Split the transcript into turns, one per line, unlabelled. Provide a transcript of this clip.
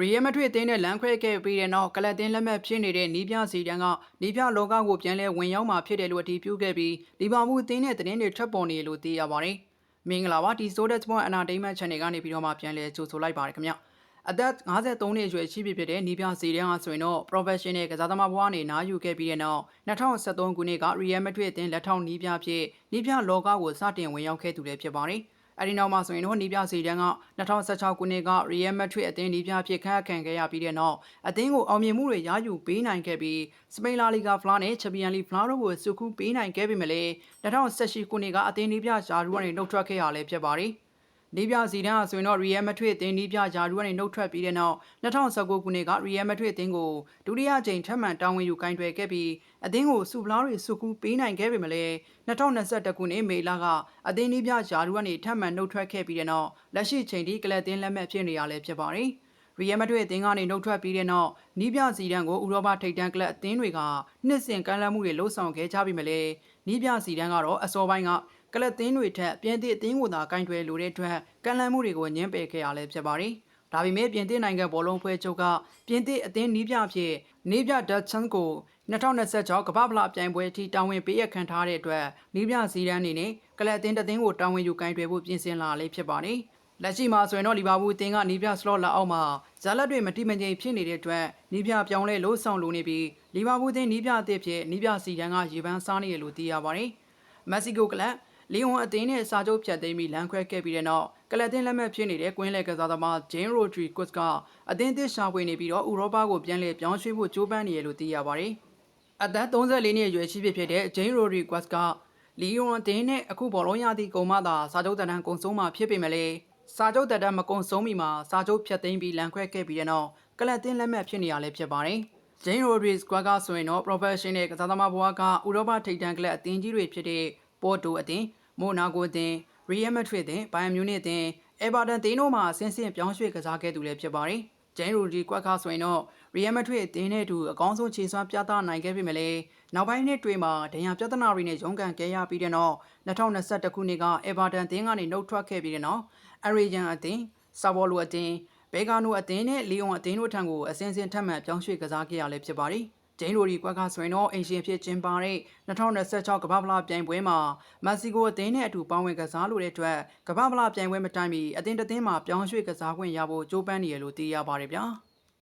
ရီယယ်မက်ဒရစ်အသင်းနဲ့လမ်းခွဲခဲ့ပြီးတဲ့နောက်ကလပ်တင်းလက်မှတ်ဖြစ်နေတဲ့နီးပြစီတန်းကနီးပြလောကကိုပြန်လဲဝင်ရောက်มาဖြစ်တယ်လို့အတည်ပြုခဲ့ပြီးလီဗာပူးအသင်းနဲ့သတင်းတွေထပ်ပေါ်နေလို့သိရပါတယ်။မင်္ဂလာပါဒီဆိုတဲ့စပွန်အနာတိမတ် channel ကနေပြီးတော့မှပြန်လဲကြိုဆိုလိုက်ပါတယ်ခင်ဗျ။အသက်53နှစ်အရွယ်ရှိပြီဖြစ်တဲ့နီးပြစီတန်းဟာဆိုရင်တော့ professional ကစားသမားဘဝကနေနားယူခဲ့ပြီးတဲ့နောက်2013ခုနှစ်က Real Madrid အသင်းလက်ထောက်နီးပြဖြစ်နီးပြလောကကိုစတင်ဝင်ရောက်ခဲ့သူလည်းဖြစ်ပါတယ်။ အဲဒီနောက်မှာဆိုရင်တော့နီးပြစီတန်းက2016ခုနှစ်က Real Madrid အသင်းနီးပြဖြစ်ခန့်အပ်ခံခဲ့ရပြီးတဲ့နောက်အသင်းကိုအောင်မြင်မှုတွေရယူပေးနိုင်ခဲ့ပြီးစပိန်လာလီဂါဖလားနဲ့ချန်ပီယံလိဖလားတို့ကိုစုခုပေးနိုင်ခဲ့ပြီမလဲ2018ခုနှစ်ကအသင်းနီးပြဂျာရူကနေနှုတ်ထွက်ခဲ့ရလဲဖြစ်ပါတယ်။ နီးပြစီတန်းဟာဆိုရင်တော့ Real Madrid အသင်းနီးပြဂျာရူကနေနှုတ်ထွက်ပြီးတဲ့နောက်2019ခုနှစ်က Real Madrid အသင်းကိုဒုတိယကြိမ်ထပ်မံတာဝန်ယူကင်တွယ်ခဲ့ပြီးအသင်းကိုစူပလားတွေစုကူးပေးနိုင်ခဲ့ပေမဲ့လည်း2021ခုနှစ်မေလကအသင်းနီးပြဂျာရူကနေထပ်မံနှုတ်ထွက်ခဲ့ပြီးတဲ့နောက်လက်ရှိချိန်ထိကလပ်တင်းလက်မှတ်ဖြစ်နေရလဲဖြစ်ပါတယ်။ရီယယ်မက်ဒရစ်အသင်းကနေနှုတ်ထွက်ပြီးတဲ့နောက်နီးပြစီတန်းကိုဥရောပထိပ်တန်းကလပ်အသင်းတွေကနှစ်စဉ်ကမ်းလှမ်းမှုတွေလှုပ်ဆောင်ခဲ့ကြပြီးမလဲနီးပြစီတန်းကတော့အစောပိုင်းက ကလပ်သင်းတွေထက်ပြင်သစ်အသင်းကိုသာကင်တွယ်လိုတဲ့အတွက်ကမ်းလှမ်းမှုတွေကိုညှင်းပယ်ခဲ့ရလဲဖြစ်ပါတယ်။ဒါပေမဲ့ပြင်သစ်နိုင်ငံဘောလုံးဖွဲ့ချုပ်ကပြင်သစ်အသင်းနီးပြဖြစ်နီးပြဒတ်ချန်ကို2026ကမ္ဘာ့ဖလားပြိုင်ပွဲအထိတာဝန်ပေးရခံထားတဲ့အတွက်နီးပြစီးတန်းအနေနဲ့ကလပ်အသင်းတစ်သင်းကိုတာဝန်ယူကင်တွယ်ဖို့ပြင်ဆင်လာလေးဖြစ်ပါတယ်။လက်ရှိမှာဆိုရင်တော့လီဗာပူးအသင်းကနီးပြစလော့လက်အောက်မှာဇာလက်တွေမတိမငြိမ်ဖြစ်နေတဲ့အတွက်နီးပြပြောင်းလဲလို့ဆောင်လိုနေပြီးလီဗာပူးအသင်းနီးပြအသစ်ဖြစ်နီးပြစီတန်းကရေပန်းစားနေရလို့သိရပါတယ်။မက္ဆီကိုကလပ် လီယွန်အသင်းနဲ့စာချုပ်ဖြတ်သိမ်းပြီးလမ်းခွဲခဲ့ပြီးတဲ့နောက်ကလပ်တင်လက်မှတ်ဖြစ်နေတဲ့ကွင်းလက်ကစားသမားဂျင်းရိုဒရီကွတ်ကအသင်းသစ်ရှာဖွေနေပြီးတော့ဥရောပကိုပြန်လည်ပြောင်းရွှေ့ဖို့ကြိုးပမ်းနေရလို့သိရပါတယ်။အသက်34နှစ်အရွယ်ရှိဖြစ်ဖြစ်တဲ့ဂျင်းရိုဒရီကွတ်ကလီယွန်အသင်းနဲ့အခုဘောလုံးရသည့်ကုံမသာစာချုပ်တန်းကုံဆုံးမှဖြစ်ပေမဲ့လေစာချုပ်တန်းမကုံဆုံးမီမှာစာချုပ်ဖြတ်သိမ်းပြီးလမ်းခွဲခဲ့ပြီးတဲ့နောက်ကလပ်တင်လက်မှတ်ဖြစ်နေရလဲဖြစ်ပါတယ်။ဂျင်းရိုဒရီစကွာကဆိုရင်တော့ professional ကစားသမားဘဝကဥရောပထိပ်တန်းကလပ်အသင်းကြီးတွေဖြစ်တဲ့ ပေါ်တိုအသင်းမိုနာကိုအသင်းရီယယ်မက်ဒရစ်အသင်းဘိုင်ယန်မြူနစ်အသင်းအေဗာတန်တင်းတို့မှဆင်းဆင်းပြောင်းရွှေ့ကစားခဲ့သူလည်းဖြစ်ပါတယ်။ဂျန်ရူဒီကွက်ခါဆိုရင်တော့ရီယယ်မက်ဒရစ်အသင်းနဲ့အတူအကောင်းဆုံးခြေစွမ်းပြသနိုင်ခဲ့ပြီမလဲ။နောက်ပိုင်းနှစ်တွေမှာဒဏ်ရာပြဿနာတွေနဲ့ရုန်းကန်ခဲ့ရပြီးတဲ့နောက်2021ခုနှစ်ကအေဗာတန်အသင်းကနေနှုတ်ထွက်ခဲ့ပြီးတဲ့နောက်အရီဂျန်အသင်းဆာဘောလိုအသင်းဘေဂါနိုအသင်းနဲ့လီယွန်အသင်းတို့ထံကိုအစင်းစင်းထပ်မံပြောင်းရွှေ့ကစားခဲ့ရလဲဖြစ်ပါတယ်။ ဂျိန်းလိုဒီကွက်ကဆိုရင်တော့အင်ရှင်ဖြစ်ကျင်းပတဲ့2026ကမ္ဘာဖလားပြိုင်ပွဲမှာမက္ဆီကိုအသင်းနဲ့အတူပေါင်းဝင်ကစားလိုတဲ့အတွက်ကမ္ဘာဖလားပြိုင်ပွဲမတိုင်မီအသင်းတစ်သင်းမှာပြောင်းရွှေ့ကစားခွင့်ရဖို့ကြိုးပမ်းနေရလို့သိရပါတယ်ဗျာ။